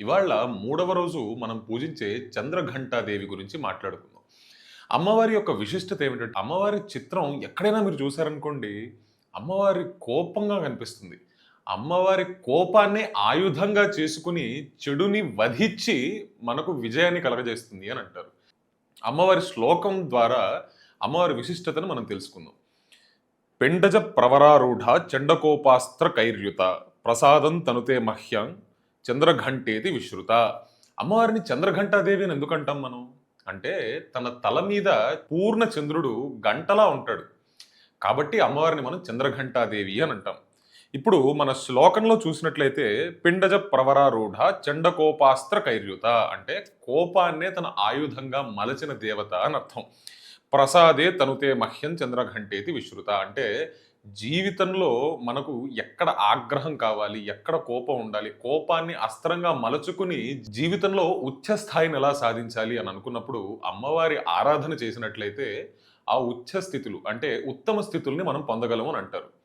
ఇవాళ మూడవ రోజు మనం పూజించే చంద్రఘంటాదేవి గురించి మాట్లాడుకుందాం. అమ్మవారి యొక్క విశిష్టత ఏమిటంటే అమ్మవారి చిత్రం ఎక్కడైనా మీరు చూసారనుకోండి అమ్మవారి కోపంగా కనిపిస్తుంది. అమ్మవారి కోపాన్ని ఆయుధంగా చేసుకుని చెడుని వధించి మనకు విజయాన్ని కలగజేస్తుంది అని అంటారు. అమ్మవారి శ్లోకం ద్వారా అమ్మవారి విశిష్టతను మనం తెలుసుకుందాం. పెండజ ప్రవరారూఢ చండకోపాస్త్ర కైర్యుత ప్రసాదం తనుతే మహ్యం చంద్రఘంటేది విశ్రుత. అమ్మవారిని చంద్రఘంటాదేవి అని ఎందుకంటాం మనం? అంటే తన తల మీద పూర్ణ చంద్రుడు గంటలా ఉంటాడు. కాబట్టి అమ్మవారిని మనం చంద్రఘంటాదేవి అని అంటాం. ఇప్పుడు మన శ్లోకంలో చూసినట్లయితే పిండజ ప్రవరారూఢ చండకోపాస్త్ర కైర్యుత అంటే కోపాన్నే తన ఆయుధంగా మలచిన దేవత అని అర్థం. ప్రసాదే తనుతే మహ్యం చంద్రఘంటేతి విశ్రుత. అంటే జీవితంలో మనకు ఎక్కడ ఆగ్రహం కావాలి ఎక్కడ కోపం ఉండాలి కోపాన్ని అస్త్రంగా మలచుకుని జీవితంలో ఉచ్చ స్థాయిని ఎలా సాధించాలి అని అనుకున్నప్పుడు అమ్మవారి ఆరాధన చేసినట్లయితే ఆ ఉచ్చ స్థితులు అంటే ఉత్తమ స్థితుల్ని మనం పొందగలము అని అంటారు.